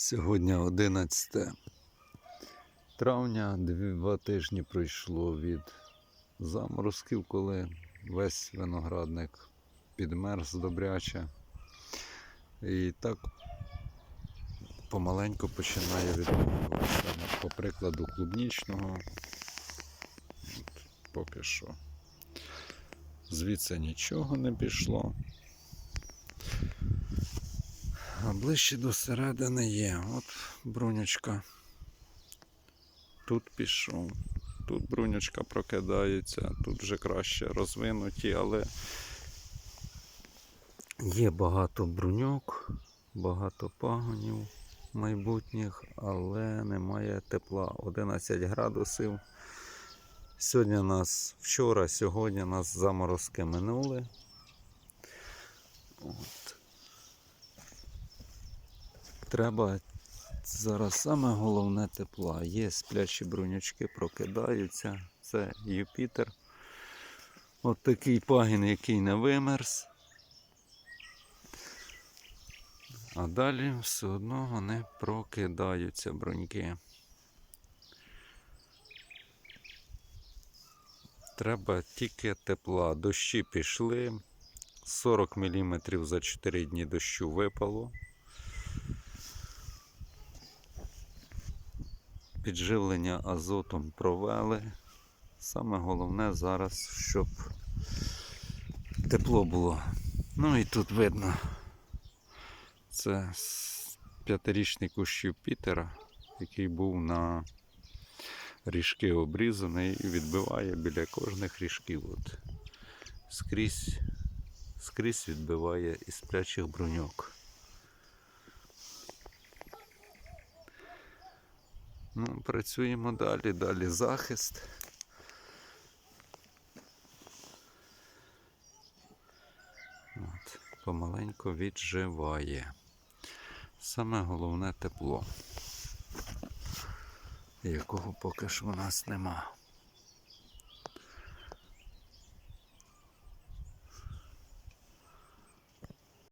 Сьогодні 11 травня, два тижні пройшло від заморозків, коли весь виноградник підмерз добряче. І так помаленьку починає відновлюватися. По прикладу клубнічного. От, поки що. Звідси нічого не пішло. А ближче до середини є. От брунючка. Тут пішов. Тут брунючка прокидається, тут вже краще розвинуті, але є багато бруньок, багато пагонів майбутніх, але немає тепла. 11 градусів. Сьогодні нас вчора, сьогодні нас заморозки минули. От. Треба зараз саме головне тепла. Є сплячі брунючки, прокидаються. Це Юпітер. От такий пагін, який не вимерз. А далі все одно вони прокидаються бруньки. Треба тільки тепла. Дощі пішли. 40 мм за 4 дні дощу випало. Підживлення азотом провели. Саме головне зараз, щоб тепло було. Ну і тут видно. Це п'ятирічний кущ Юпітера, який був на ріжки обрізаний і відбиває біля кожних ріжків. От. Скрізь, скрізь відбиває із сплячих бруньок. Ну, працюємо далі, далі захист. От, Помаленько відживає. Саме головне тепло, якого поки що у нас нема.